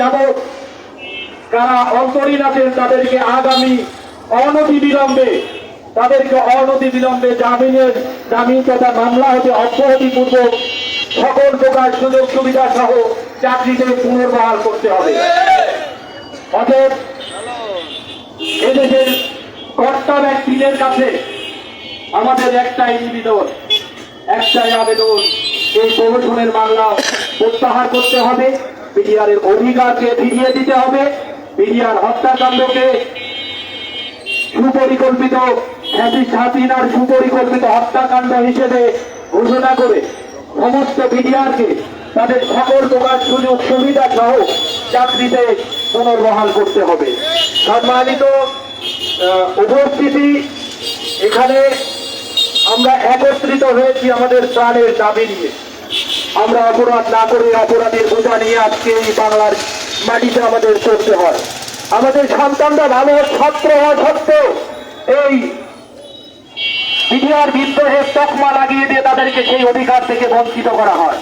যাবৎ কারা অন্তরীণ আছেন তাদেরকে আগামী অনতি বিলম্বে, তাদেরকে অনতি বিলম্বে জামিনের, জামিন তথা মামলা হতে অব্যাহতি পূর্বক সকল প্রকার সুযোগ সুবিধা সহ চাকরিতে পুনর্বহাল করতে হবে। অতএব এদেশের কর্তা ব্যক্তিদের কাছে আমাদের একটাই নিবেদন, একটাই আবেদন, এই প্রহসনের মামলা প্রত্যাহার করতে হবে। বিডিআরের অধিকারকে ফিরিয়ে দিতে হবে। বিডিআর হত্যাকাণ্ডকে সুপরিকল্পিত হাসিনার সুপরিকল্পিত হত্যাকাণ্ড হিসেবে ঘোষণা করে সমস্ত বিডিআরকে তাদের সকল প্রকার সুযোগ, সুবিধা সহ চাকরিতে পুনর্বহাল করতে হবে। সম্মানিত উপস্থিতি, এখানে আমরা একত্রিত হয়েছি আমাদের প্রাণের দাবি নিয়ে। আমরা অপরাধ না করে অপরাধের বোঝা নিয়ে আজকে এই বাংলার মাটিতে আমাদের চলতে হয়। আমাদের সন্তানরা ভালো ছাত্র হওয়া সত্ত্বেও এই বিডিআর বিদ্রোহের তকমা লাগিয়ে দিয়ে তাদেরকে সেই অধিকার থেকে বঞ্চিত করা হয়।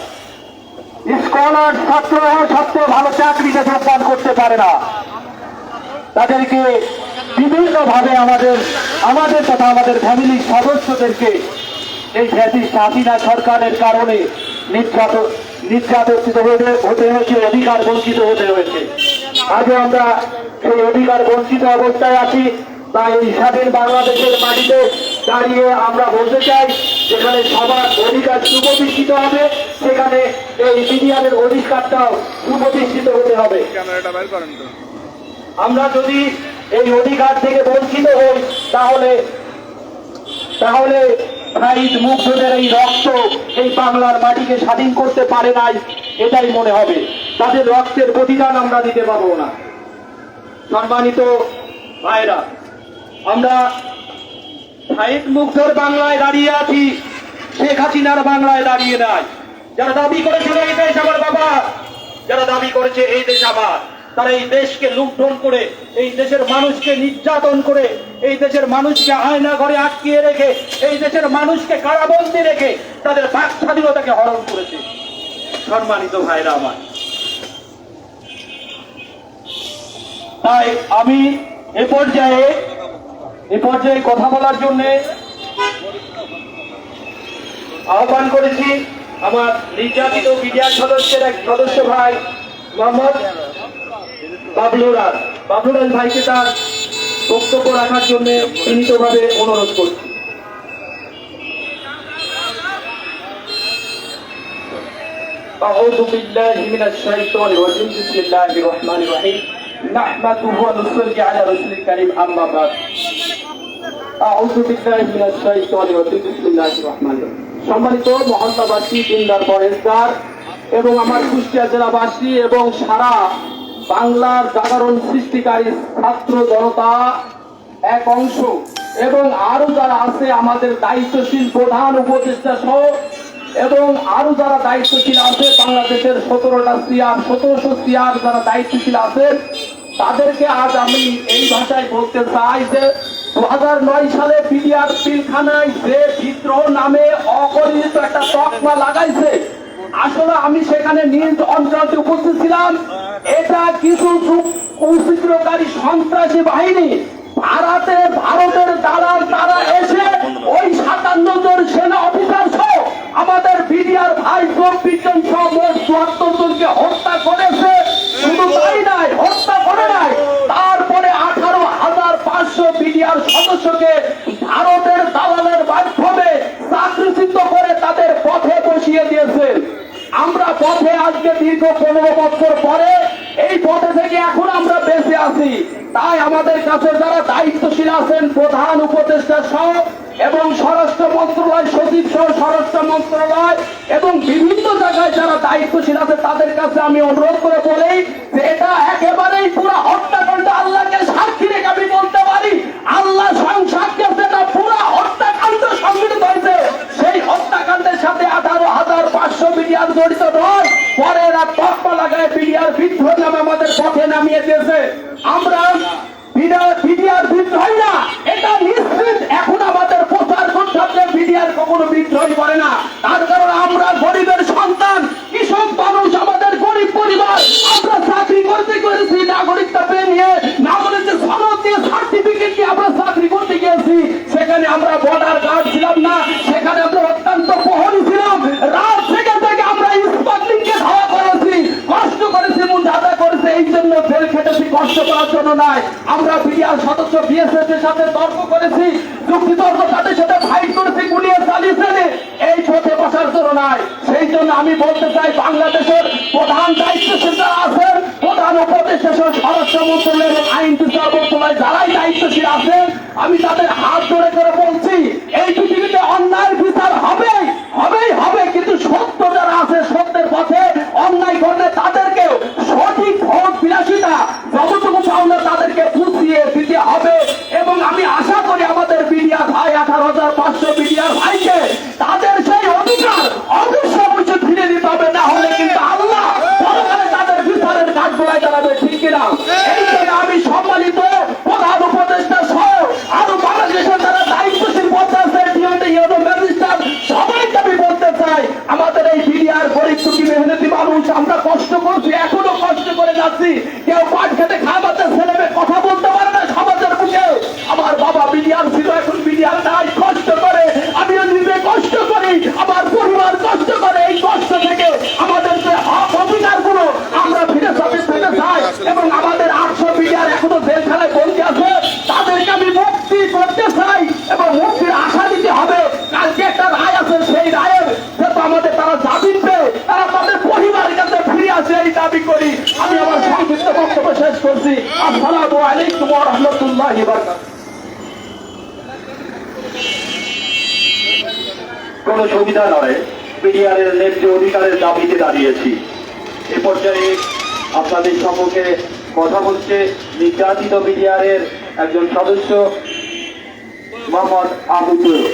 স্কলার ছাত্র হওয়া সত্ত্বেও ভালো চাকরিতে যোগদান করতে পারে না। তাদেরকে বিভিন্ন ভাবে আমাদের আমাদের তথা আমাদের ফ্যামিলির সদস্যদেরকে এই ফ্যাসিস্ট হাসিনা সরকারের কারণে নির্যাতন নির্যাতিত হতে হতে হয়েছে অধিকার বঞ্চিত হতে হয়েছে। আজও আমরা সেই অধিকার বঞ্চিত অবস্থায় আছি তাই এই স্বাধীন বাংলাদেশের মাটিতে দাঁড়িয়ে আমরা বলতে চাই যেখানে সবার অধিকার সুপ্রতিষ্ঠিত হবে সেখানে এই মিডিয়ামের অধিকারটাও সুপ্রতিষ্ঠিত হতে হবে। আমরা যদি এই অধিকার থেকে বঞ্চিত হই তাহলে তাহলে শহীদ মুগ্ধদের এই রক্ত এই বাংলার মাটিকে স্বাধীন করতে পারে নাই, এটাই মনে হবে। তাদের রক্তের প্রতিদান আমরা দিতে পারব না। সম্মানিত ভাইরা, আমরা শহীদ মুগ্ধর বাংলায় দাঁড়িয়ে আছি, শেখ হাসিনার বাংলায় দাঁড়িয়ে নাই। যারা দাবি করেছিল এই দেশ আমার বাবা, যারা দাবি করেছে এই দেশ আমার। তারা এই দেশকে লুণ্ঠন করে, এই দেশের মানুষকে নির্যাতন করে, এই দেশের মানুষকে আয়না ঘরে আটকিয়ে রেখে, এই দেশের মানুষকে কারাবন্দি রেখে তাদের বাক স্বাধীনতাকে হরণ করেছে। সম্মানিত ভাইরা আমার। তাই আমি এ পর্যায়ে এ পর্যায়ে কথা বলার জন্যে আহ্বান করেছি আমার নির্যাতিত বিডিআর সদস্যের এক সদস্য ভাই, মোহাম্মদ বাবলুরাজ বাবলুরাজ ভাইকে তার বক্তব্য রাখার জন্য বিনীতভাবে অনুরোধ করছি أعوذ بالله من الشيطان الرجيم بسم الله الرحمن الرحيم نحمده ونصلي على رسول الكريم أما بعد أعوذ بالله من الشيطان الرجيم بسم الله الرحمن الرحيم সম্মানিত মহল্লাবাসী দিনদার পরেশগার এবং আমার কুষ্টিয়া জেলাবাসী এবং সারা বাংলার জাগরণ সৃষ্টিকারী ছাত্র জনতা এক অংশ। এবং আরও যারা আছে, আমাদের দায়িত্বশীল প্রধান উপদেষ্টা সহ, এবং আরও যারা দায়িত্বশীল আছে, বাংলাদেশের সতেরোটা সিয়ার, সতেরোশো সিয়ার যারা দায়িত্বশীল আছেন, তাদেরকে আজ আমি এই ভাষায় বলতে চাই যে দু হাজার নয় সালে পিডিআর পিলখানায় যে বিদ্রোহ নামে অপরিচিত একটা তকমা লাগাইছে, আসলে আমি সেখানে নিজ অঞ্চলতে উপস্থিত ছিলাম। এটা কিছু কুচিত্রকারী সন্ত্রাসী বাহিনী ভারতে ভারতের দালাল তারা এসে ওই সাতান্ন জন সেনা অফিসার সহ আমাদের বিডিআর ভাই চব্বিশ জন সহ মোট চুয়াত্তর জনকে হত্যা করেছে। শুধু তাই নাই হত্যা করে নাই। তারপরে আঠারো হাজার পাঁচশো বিডিআর সদস্যকে ভারতের দালালের মাধ্যমে চাকরিচ্যুত করে তাদের পথে বসিয়ে দিয়েছে। আমরা পথে আজকে দীর্ঘ পনেরো বছর পরে পথে থেকে এখন আমরা বেঁচে আছি। তাই আমাদের কাছে যারা দায়িত্বশীল আছেন, প্রধান উপদেষ্টা সহ এবং স্বরাষ্ট্র মন্ত্রণালয়, সচিব সহ স্বরাষ্ট্র মন্ত্রণালয় এবং বিভিন্ন জায়গায় যারা দায়িত্বশীল আছে, তাদের কাছে আমি অনুরোধ করে বলি যে এটা একেবারেই পুরো হত্যাকাণ্ড আল্লাহকে সাক্ষী রেখে আমি বলতে পারি আল্লাহ স্বয়ং সাক্ষী আছে এটা পুরো হত্যাকাণ্ড সংগঠিত হয়েছে সেই হত্যাকাণ্ডের সাথে আঠারো হাজার পাঁচশো বিডিআর জড়িত নয় পরে এরা তকমা লাগায় বিডিআর বিদ্রোহ নামে আমাদের পথে নামিয়ে দিয়েছে আমরা বিডিআর বিদ্রোহী না এটা নিশ্চিত এখন আমাদের প্রচার করতে হবে বিডিআর কখনো বিদ্রোহী করে না তার কারণ আমরা গরিবের সন্তান কৃষক মানুষ আমাদের গরিব পরিবার আমরা চাকরি জন্য নয় আমরা বিডিআর সদস্য বিএসএফ এর সাথে তর্ক করেছি যুক্তি তর্ক তাদের সাথে ফাইট করেছি, গুলিয়ে চালিয়েছে এই পথে বসার জন্য নয় সেই জন্য আমি বলতে চাই, বাংলাদেশের প্রধান দায়িত্বশীল যারা আছেন, প্রধান উপদেষ্টা স্বরাষ্ট্র মন্ত্রণালয় আইন বিচার মন্ত্রণালয় যারাই দায়িত্বশীল আছেন, আমি তাদের হাত ধরে করে বলছি, এই পৃথিবীতে অন্যায়ের বিচার হবে হবেই, হবে। কিন্তু সত্য যারা আছে, সত্যের পথে অন্যায় করলে তাদেরকেও সঠিক ভোট বিলাসিতা যতটুকু তাদেরকে তাদেরকে দিয়ে দিতে হবে। এবং আমি আশা আসসালামু আলাইকুম ওয়া রাহমাতুল্লাহি ওয়া বারাকাতুহু। কোনো সুবিধা নয় বিডিআরের ন্যায্য অধিকারের দাবিতে দাঁড়িয়েছি। এ পর্যায়ে আপনাদের সম্মুখে কথা বলছে নির্যাতিত বিডিআরের একজন সদস্য, মোহাম্মদ আবু তৈয়ব।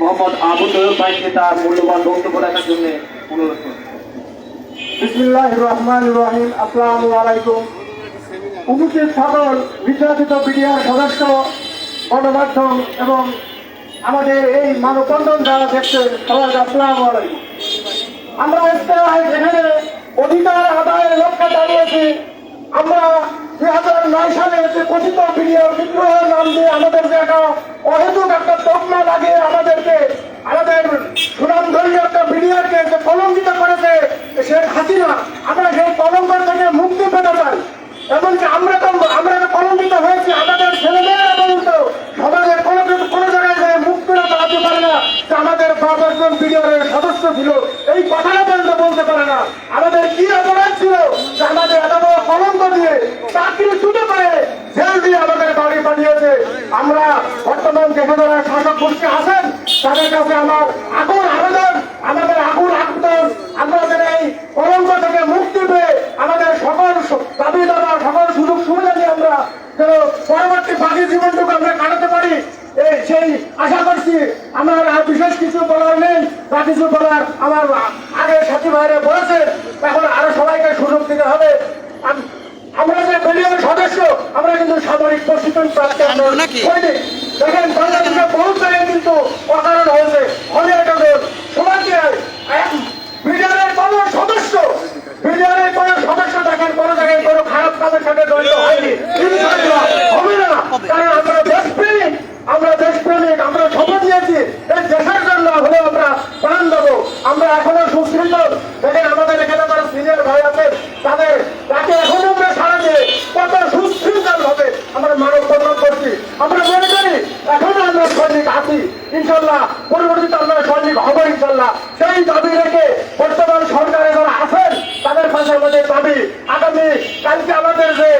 মোহাম্মদ আবু তৈয়ব ভাইকে তার মূল্যবান বক্তব্য রাখার জন্য অনুরোধ করছি। বিসমিল্লাহ রহমান রহিম। আসসালামু আলাইকুম। উপস্থিত সকল নির্যাতিত বিডিআর সদস্য, গণমাধ্যম এবং আমাদের এই মানববন্ধন যারা দেখছে সবাইকে আসসালামু আমরা এখানে অধিকার আদায়ের লক্ষ্যে দাঁড়িয়েছি। আমরা দুই হাজার নয় সালে যে কথিত বিডিআর বিদ্রোহের নাম দিয়ে আমাদের যে একটা অহেতুক একটা তকমা লাগিয়ে আমাদেরকে, আমাদের সুনামধন্য একটা বিডিআরকে যে কলঙ্কিত করেছে, শেখ হাসিনা, আমরা সেই কলঙ্ক থেকে মুক্তি পেতে চাই। এমনকি আমরা তো আমরা তো কলঙ্কিত হয়েছি আমাদের ছেলেমেয়েরা পর্যন্ত সমাজের কোনো কিছু- কোনো জায়গায় যে মুক্তিরা দাঁড়াতে পারে না যে আমাদের বাপ একজন বিডিআরের সদস্য ছিল এই কথাটা পর্যন্ত বলতে পারে না আমাদের কি অপরাধ ছিল যে আমাদের এত বড় কলঙ্ক দিয়ে চাকরি ছুটে করে জেল দিয়ে আমাদের বাড়ি পাঠিয়েছে আমরা বর্তমান যেখানে যারা শাসক গোষ্ঠী আছেন তাদের কাছে আমার আগুন আবেদন আমাদের আগুন আবেদন আমাদের এই কলঙ্ক থেকে মুক্তি পেয়ে আমাদের সকল সু- দাবি দাবা সকল সুযোগ সুবিধা নিয়ে আমরা যেন পরবর্তী বাকি জীবনটুকু আমরা কাটাতে পারি এই সেই আশা করছি আমার আর বিশেষ কিছু বলার নেই বা কিছু বলার আমার আগে সাথী ভাইরা বলেছে এখন আরও সবাইকে সুযোগ দিতে হবে আম- আমরা যে দলীয় সদস্য আমরা কিন্তু সামরিক প্রশিক্ষণ প্রাপ্ত আমরা সৈনিক দেখেন বাংলাদেশে বহু জায়গায় কিন্তু অকারণ হয়েছে হলিয়াটগর সমাজের বিডিআরের কোনো সদস্য বিডিআরের কোনো সদস্য দেখেন কোনো জায়গায় কোনো খারাপ কাজের সাথে জড়িত হয়নি ইনশাআল্লাহ হবে না কারণ আমরা দেশপ্রেমিক আমরা দেশপ্রেমিক আমরা শপথ নিয়েছি এই দেশের জন্য হলে আমরা প্রাণ দেবো আমরা এখনও সুশৃঙ্খল দেখেন আমাদের এখানে যারা সিনিয়র ভাই আছেন তাদের তাকে এখনও আমরা সারা দিয়ে কত সুশৃঙ্খল ভাবে আমরা মানব বন্ধন করছি আমরা মনে করি এখনও আমরা সৈনিক আছি ইনশাল্লাহ পরবর্তীতে আমরা সৈনিক হব ইনশাল্লাহ সেই দাবি রেখে বর্তমান সরকারে যারা আছেন, তাদের পাশে আমাদের দাবি আগামী কালকে আমাদের যে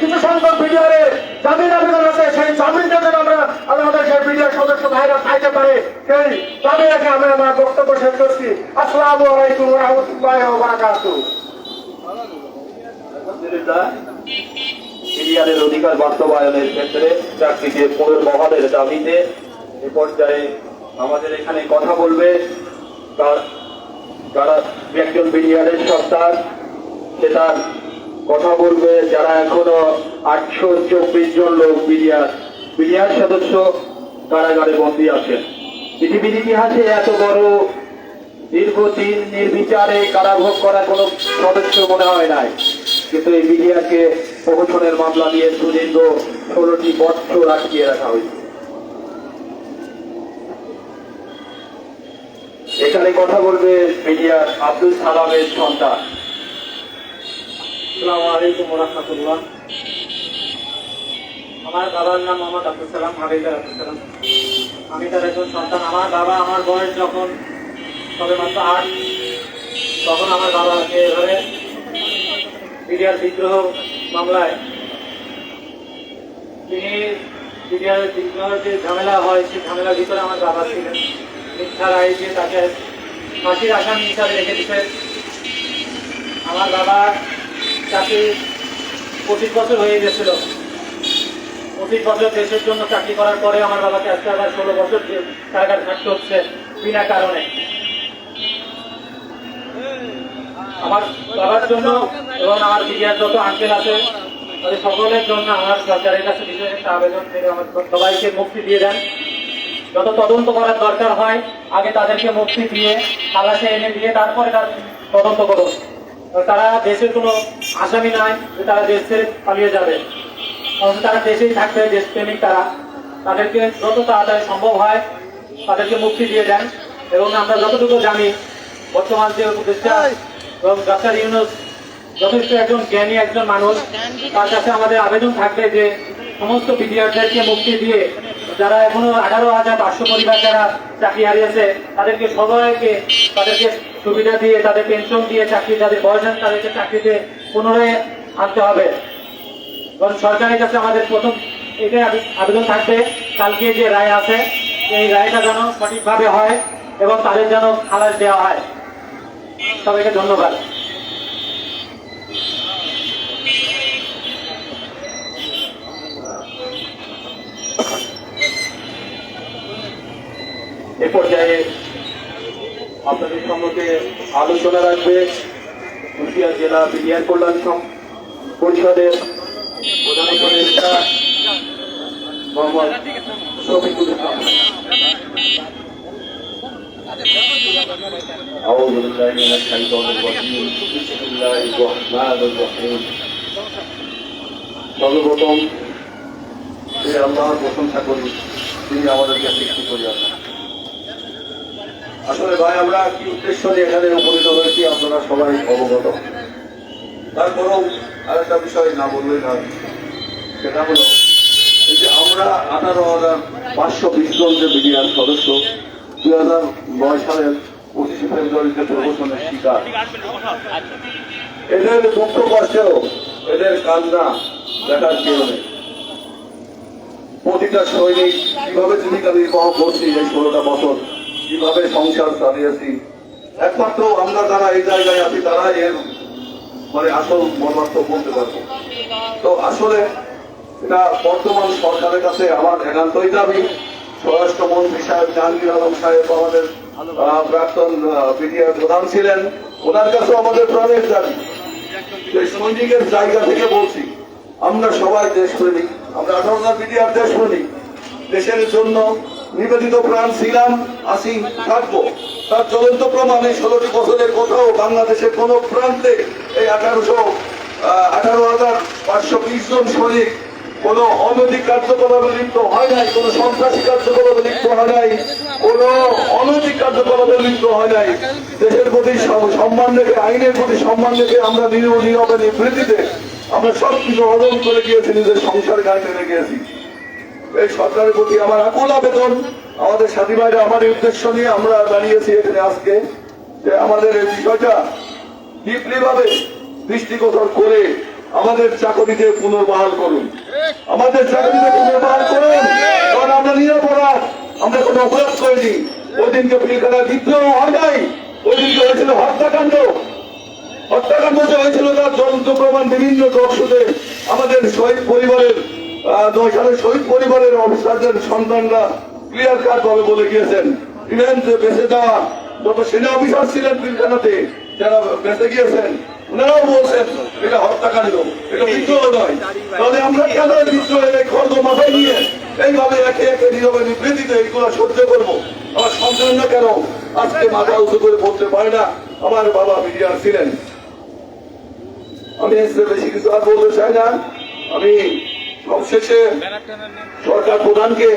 কিছু সংখ্যক বিডিআরে জামিন আবেদন আছে, সেই জামিনটা যেন আমরা আমাদের সেই বিডিআর সদস্য ভাইরা পাইতে পারে। সেই দাবি রেখে আমি আমার বক্তব্য শেষ করছি। আসসালামু আলাইকুম রহমতুল্লাহ আলহামদুলিল্লাহ বিডিআরের অধিকার বাস্তবায়নের ক্ষেত্রে চাকরিতে পুনর্বহালের দাবিতে এ পর্যায়ে আমাদের এখানে কথা বলবে তার- যারা একজন বিডিআরের সন্তান সে তার কথা বলবে যারা এখনও আটশো চব্বিশ জন লোক বিডিআর বিডিআর সদস্য কারাগারে বন্দী আছেন। পৃথিবীর ইতিহাসে এত বড় দীর্ঘদিন নির্বিচারে কারাভোগ করা কোনো সদস্য মনে হয় নাই। কিন্তু এই মিডিয়াকে প্রহসনের মামলা নিয়ে সুদীর্ঘ ষোলোটি বছর আটকিয়ে রাখা হয়েছে। এখানে কথা বলবে মিডিয়ার আব্দুল সালামের সন্তান। আমার বাবার নাম মোহাম্মদ আব্দুল সালাম হাবিদার আব্দুল সালাম। আমি তার একজন সন্তান। আমার বাবা আমার বয়স যখন মাত্র আট, তখন আমার বাবাকে এভাবে বিডিআর বিদ্রোহ মামলায় তিনি বিডিআর বিদ্রোহের যে ঝামেলা হয়, সেই ঝামেলার ভিতরে আমার বাবা ছিলেন। মিথ্যা রায় দিয়ে তাকে ফাঁসির আসামি হিসাবে রেখে দিতে আমার বাবা চাকরি পঁচিশ বছর হয়ে গেছিল। পঁচিশ বছর দেশের জন্য চাকরি করার পরে আমার বাবাকে আজকে আবার ষোলো বছর কারাগার থাকতে হচ্ছে বিনা কারণে। আমার বাবার জন্য এবং আমার বিরিয়ার যত আঙ্কেল আছে সকলের জন্য আমার সরকারের কাছে বিশেষ একটা আবেদন করে আমার সবাইকে মুক্তি দিয়ে দেন। যত তদন্ত করার দরকার হয় আগে তাদেরকে মুক্তি দিয়ে খালাসে এনে দিয়ে তারপরে তার তদন্ত করুন। তারা দেশের কোনো আসামি নয় যে তারা দেশ ছেড়ে পালিয়ে যাবে। অথচ তারা দেশেই থাকবে দেশপ্রেমিক তারা। তাদেরকে যত তাড়াতাড়ি সম্ভব হয় তাদেরকে মুক্তি দিয়ে দেন। এবং আমরা যতটুকু জানি বর্তমান যে উপদেষ্টা এবং ডক্টর ইউনুস যথেষ্ট একজন জ্ঞানী একজন মানুষ। তার কাছে আমাদের আবেদন থাকবে যে সমস্ত বিডিআরদেরকে মুক্তি দিয়ে যারা এখনও আঠারো হাজার পাঁচশো পরিবার যারা চাকরি হারিয়েছে, তাদেরকে সবাইকে তাদেরকে সুবিধা দিয়ে, তাদের পেনশন দিয়ে চাকরি, যাদের বয়স তাদেরকে চাকরিতে পুনরায় আনতে হবে। কারণ সরকারের কাছে আমাদের প্রথম এটাই আবে- আবেদন থাকবে, কালকে যে রায় আছে, এই রায়টা যেন সঠিকভাবে হয় এবং তাদের যেন খালাস দেওয়া হয়। সবাইকে ধন্যবাদ। এ পর্যায়ে আপনাদের সম্মুখে আলোচনা রাখবে কুষ্টিয়া জেলা বিডিআর কল্যাণ সম- পরিষদের প্রধান উপদেষ্টা মোহাম্মদ শফিকুল ইসলাম أعوذ بالله من الشيطان الرجيم بسم الله الرحمن الرحيم সর্বপ্রথম সে আল্লাহর প্রশংসা করি তিনি আমাদেরকে সৃষ্টি করিয়াছেন আসলে ভাই, আমরা কি উদ্দেশ্য নিয়ে এখানে উপনীত হয়েছি আপনারা সবাই অবগত। তারপরেও আরেকটা বিষয় না বললেই নয়, সেটা হলো এই যে আমরা আঠারো হাজার পাঁচশো বিশ জন যে মিডিয়ার সদস্য, দুই হাজার নয় সালের পঁচিশে ফেব্রুয়ারিতে প্রমোশনের শিকার, এদের দুঃখ কষ্টেও এদের কান্না দেখার কেউ নেই। প্রতিটা সৈনিক কীভাবে জীবিকা নির্বাহ করছি এই ষোলোটা বছর? কীভাবে সংসার চালিয়েছি? একমাত্র আমরা যারা এই জায়গায় আছি তারা এর মানে আসল মর্মার্থ বলতে পারব। তো আসলে এটা বর্তমান সরকারের কাছে আমার একান্তই দাবি। স্বরাষ্ট্রমন্ত্রী সাহেব জাহাঙ্গীর আলম সাহেব আমাদের প্রাক্তন বিডিআর প্রধান ছিলেন। ওনার কাছেও আমাদের প্রাণের দাবি। সৈনিকের জায়গা থেকে বলছি, আমরা সবাই দেশ দেশপ্রেমিক আমরা আঠারো বিডিআর দেশপ্রেমিক দেশের জন্য নিবেদিত প্রাণ ছিলাম, আসি থাকব। তার জ্বলন্ত প্রমাণ ষোলোটি বছরের কোথাও বাংলাদেশের কোন প্রান্তে এই আঠারোশো আঠারো হাজার পাঁচশো বিশ জন সৈনিক কোন অনৈতিক কার্যকলাপে লিপ্ত হয় নাই, কোন সন্ত্রাসী কার্যকলাপে লিপ্ত হয় নাই, কোন অনৈতিক কার্যকলাপে লিপ্ত হয় নাই। দেশের প্রতি সম্মান রেখে, আইনের প্রতি সম্মান রেখে আমরা নীরব নীরবে নিবৃত্তিতে আমরা সব কিছু হজম করে গিয়েছি, নিজের সংসার গায়ে টেনে গিয়েছি। এই সরকারের প্রতি আমার আকুল আবেদন। আমাদের সাথী ভাইরা আমার উদ্দেশ্য নিয়ে আমরা দাঁড়িয়েছি এখানে আজকে। যে আমাদের এই বিষয়টা ডিপলি ভাবে দৃষ্টিগোচর করে আমাদের চাকরিতে পুনর্বহাল করুন। আমাদের চাকরিতে পুনর্বহাল করুন, কারণ আমরা নিরাপরাধ আমরা কোনো অপরাধ করিনি। ওই দিনকে পিলখানা বিদ্রোহ হয় নাই, ওই দিনকে হয়েছিল হত্যাকাণ্ড। হত্যাকাণ্ড যে হয়েছিল তার জ্বলন্ত প্রমাণ বিভিন্ন টকশুতে আমাদের শহীদ পরিবারের আহ, নয় শহীদ পরিবারের অফিসারদের সন্তানরা ক্লিয়ার কাট ভাবে বলে গিয়েছেন। ইভেন বেঁচে দেওয়া যত সেনা অফিসার ছিলেন পিলখানাতে যারা বেঁচে গিয়েছেন কেন বিদ্রোহের মাথা উঁচু করে বলতে পারে না? আমার বাবা মিডিয়ার ছিলেন। আমি বেশি কিছু আর বলতে চাই না। আমি সবশেষে সরকার প্রধানকে,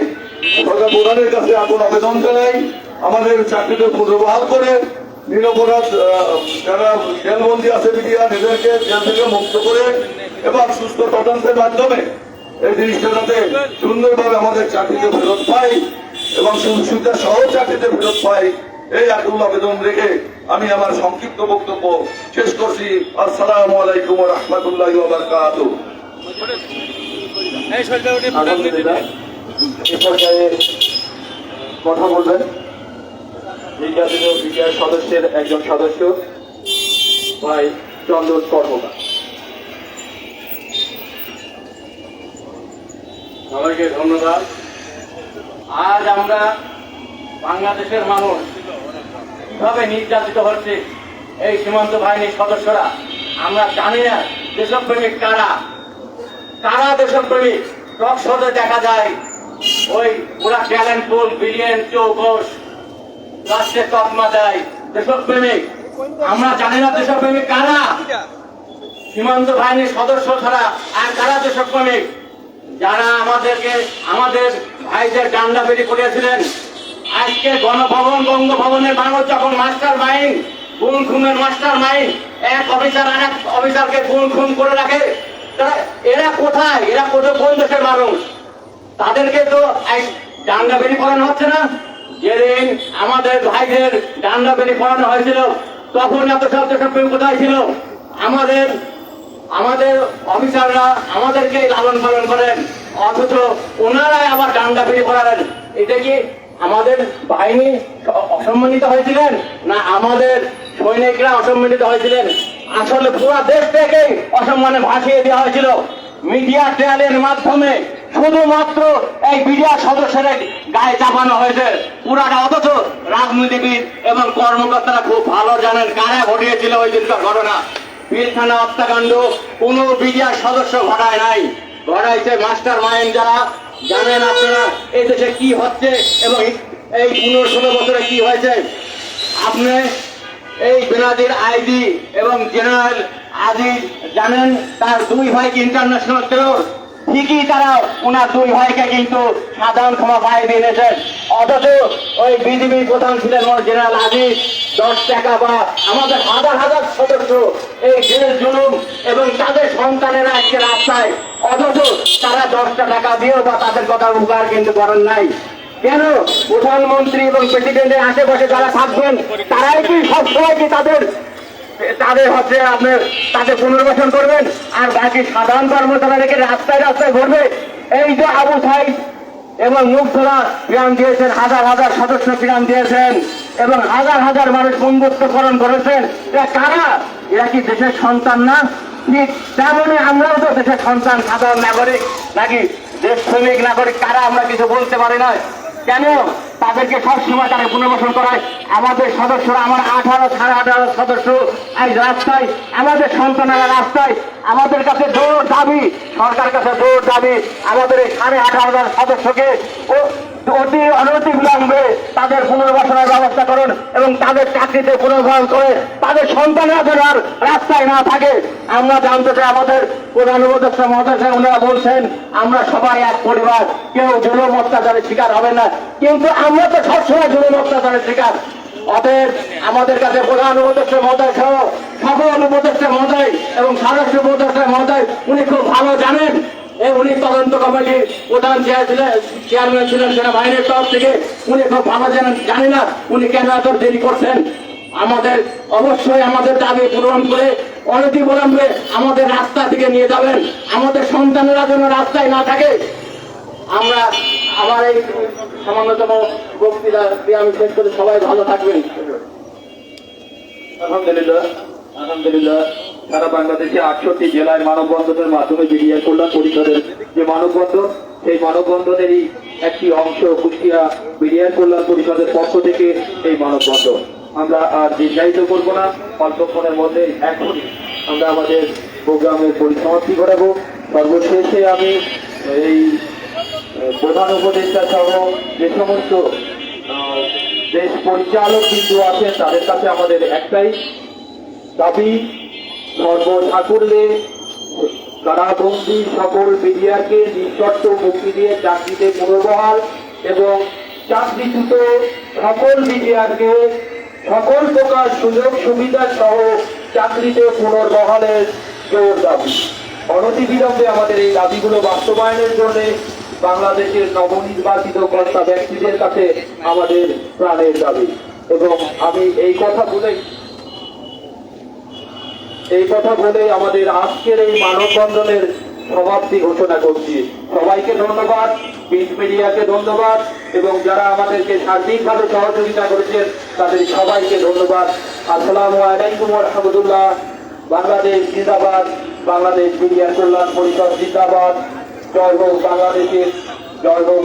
সরকার প্রধানের কাছে এখন আবেদন জানাই, আমাদের চাকরিতে পুনর্বহাল করে নিরপরাধ যারা জেলবন্দি আছে বিডিআর এদেরকে জেল থেকে মুক্ত করে এবং সুস্থ তদন্তের মাধ্যমে এই জিনিসটা যাতে সুন্দরভাবে আমাদের চাকরিতে ফেরত পাই এবং সুবিধা সহ চাকরিতে ফেরত পাই, এই আকুল আবেদন রেখে আমি আমার সংক্ষিপ্ত বক্তব্য শেষ করছি। আসসালামু আলাইকুম রহমতুল্লাহ বারকাত এ পর্যায়ে কথা বলবেন। বিডিআর সদস্যের একজন সদস্য ভাই চন্দন কর্মকার। সবাইকে ধন্যবাদ। আজ আমরা বাংলাদেশের মানুষ কীভাবে নির্যাতিত হচ্ছে এই সীমান্ত বাহিনীর সদস্যরা আমরা জানি না দেশপ্রেমিক কারা কারা দেশপ্রেমিক টক শোতে দেখা যায়, ওই ওরা ট্যালেন্ট পুল বিলিয়ন চৌকস রাষ্ট্রে তকমা দেয়। দেশপ্রেমিক আমরা জানি না দেশপ্রেমিক কারা। সীমান্ত বাহিনীর সদস্য ছাড়া আর কারা দেশপ্রেমিক যারা আমাদেরকে, আমাদের ভাইদের ডান্ডা বেরি করিয়েছিলেন। আজকে গণভবন, বঙ্গভবনের মানুষ যখন মাস্টার মাইন্ড গুণ খুনের মাস্টার মাইন্ড, এক অফিসার আর এক অফিসারকে গুণ খুন করে রাখে এরা কোথায়? এরা কোথায়? কোন দেশের মানুষ? তাদেরকে তো এই ডান্ডা বেরি করানো হচ্ছে না? যেদিন আমাদের ভাইদের ডান্ডা বেরি করানো হয়েছিল, তখন এত সব দেশের প্রেম কোথায় ছিল? আমাদের আমাদের অফিসাররা আমাদেরকে লালন পালন করেন, অথচ ওনারাই আবার ডান্ডা বেরি করালেন এটা কি আমাদের বাহিনী অসম্মানিত হয়েছিলেন? না, আমাদের সৈনিকরা অসম্মানিত হয়েছিলেন? আসলে পুরো দেশ থেকে অসম্মানে ভাসিয়ে দেওয়া হয়েছিল। মিডিয়া ট্রায়ালের মাধ্যমে শুধুমাত্র এই মিডিয়া সদস্যরা গায়ে চাপানো হয়েছে। পুরাটা অথচ রাজনীতিবিদ এবং কর্মকর্তারা খুব ভালো জানেন কারা ঘটিয়েছিল ওই দিনকার ঘটনা। পিলখানা হত্যাকাণ্ড, কোন বিডিআর সদস্য ঘটায় নাই। ঘটাইছে মাস্টার মাইন্ড যারা, জানেন আপনারা এই দেশে কি হচ্ছে এবং এই পনেরো ষোলো বছরে কি হয়েছে? আপনি এই বেনাদির আইডি এবং জেনারেল আজিজ জানেন, তার দুই ভাইকে ইন্টারন্যাশনাল টেরর ঠিকই তারা ওনার দুই ভাইকে কিন্তু সাধারণ ক্ষমা পাই দিয়েছেন অথচ ওই বিজেপি প্রধান ছিলেন জেনারেল আজিজ। দশ টাকা বা আমাদের হাজার হাজার সদস্য এই জেল জুলুম এবং তাদের সন্তানেরা আজকে রাস্তায়। অথচ তারা দশটা টাকা দিয়েও বা তাদের কথা উপকার কিন্তু করেন নাই। কেন প্রধানমন্ত্রী এবং প্রেসিডেন্টের আশেপাশে যারা থাকবেন, তারাই কি সবসময় কি তাদের তাদের হচ্ছে আপনার, তাদের পুনর্বাসন করবেন? আর বাকি সাধারণ কর্মচারীদেরকে রাস্তায় রাস্তায় ঘুরবে? এই যে আবু সাইদ এবং মুগ্ধরা প্রাণ দিয়েছেন, হাজার হাজার সদস্য প্রাণ দিয়েছেন এবং হাজার হাজার মানুষ বন্ধুত্বকরণ করেছেন, এরা কারা? এরা কি দেশের সন্তান না? তেমনই আমরাও তো দেশের সন্তান, সাধারণ নাগরিক, নাকি দেশ শ্রমিক, নাগরিক, কারা আমরা কিছু বলতে পারি না। কেন? তাদেরকে সবসময় তারা পুনর্বাসন করায়। আমাদের সদস্যরা আমার আঠারো সাড়ে আঠারো সদস্য আজ রাস্তায়, আমাদের সন্তানেরা রাস্তায়, আমাদের কাছে জোর দাবি সরকার কাছে জোর দাবি, আমাদের এই সাড়ে আঠারো হাজার সদস্যকে অতি অনতি বিলম্বে তাদের পুনর্বাসনের ব্যবস্থা করুন এবং তাদের চাকরিতে পুনর্বাসন করে তাদের সন্তানেরা যেন আর রাস্তায় না থাকে। আমরা জানতে চাই আমাদের প্রধান উপদেষ্টা মহাদেশ ওনারা বলছেন, আমরা সবাই এক পরিবার। কেউ জুলুম, অত্যাচারের শিকার হবে না। কিন্তু আমরা তো সবসময় জুলুম, অত্যাচারের শিকার। অতএব আমাদের কাছে প্রধান উপদেষ্টা মহোদয় সহ সকল উপদেষ্টা মহোদয় এবং স্বরাষ্ট্র উপদেষ্টা মহোদয়, উনি খুব ভালো জানেন। উনি তদন্ত কমিটির প্রধান চেয়ারম্যান ছিলেন সেনাবাহিনীর তরফ থেকে, উনি খুব ভালো জানেন, জানি না উনি কেন এত দেরি করছেন। আমাদের অবশ্যই আমাদের দাবি পূরণ করে অনতি বিলম্বে আমাদের রাস্তা থেকে নিয়ে যাবেন। আমাদের সন্তানেরা যেন রাস্তায় না থাকে। আমরা আমার এই সামান্যতম বক্তৃতা দিয়ে আমি শেষ করে সবাই ভালো থাকবেন। আলহামদুলিল্লাহ আলহামদুলিল্লাহ। সারা বাংলাদেশে আটষট্টি জেলায় মানববন্ধনের মাধ্যমে বিডিআর কল্যাণ পরিষদের যে মানববন্ধন, সেই মানববন্ধনেরই একটি অংশ কুষ্টিয়া বিডিআর কল্যাণ পরিষদের পক্ষ থেকে এই মানববন্ধন। আমরা আর দীর্ঘায়িত করব না অল্পক্ষণের মধ্যে এখনই আমরা আমাদের প্রোগ্রামের পরিসমাপ্তি ঘটাবো। সর্বশেষে আমি এই প্রধান উপদেষ্টা সহ যে সমস্ত দেশ পরিচালক কিন্তু আছেন, তাদের কাছে আমাদের একটাই দাবি সর্বঠাকুরলে কারাবন্দি সকল মিডিয়াকে নিঃশর্ত মুক্তি দিয়ে চাকরিতে পুনর্বহাল এবং চাকরিচ্যুত সকল মিডিয়াকে সকল প্রকার সুযোগ সুবিধা সহ চাকরিতে পুনর্বহালের জোর দাবি। অনতিবিলম্বে আমাদের এই দাবিগুলো বাস্তবায়নের জন্য বাংলাদেশের নবনির্বাচিত কর্তা ব্যক্তিদের কাছে আমাদের প্রাণের দাবি। এবং আমি এই কথা বলেই এই কথা বলে আমাদের আজকের এই মানববন্ধনের সমাপ্তি ঘোষণা করছি। সবাইকে ধন্যবাদ প্রিন্ট মিডিয়াকে ধন্যবাদ, এবং যারা আমাদেরকে সার্বিকভাবে সহযোগিতা করেছেন, তাদের সবাইকে ধন্যবাদ। আসসালামু আলাইকুম রহমতুল্লাহ বাংলাদেশ জিন্দাবাদ, বাংলাদেশ মিডিয়া কল্যাণ পরিষদ জিন্দাবাদ। জয় হোক বাংলাদেশের, জয় হোক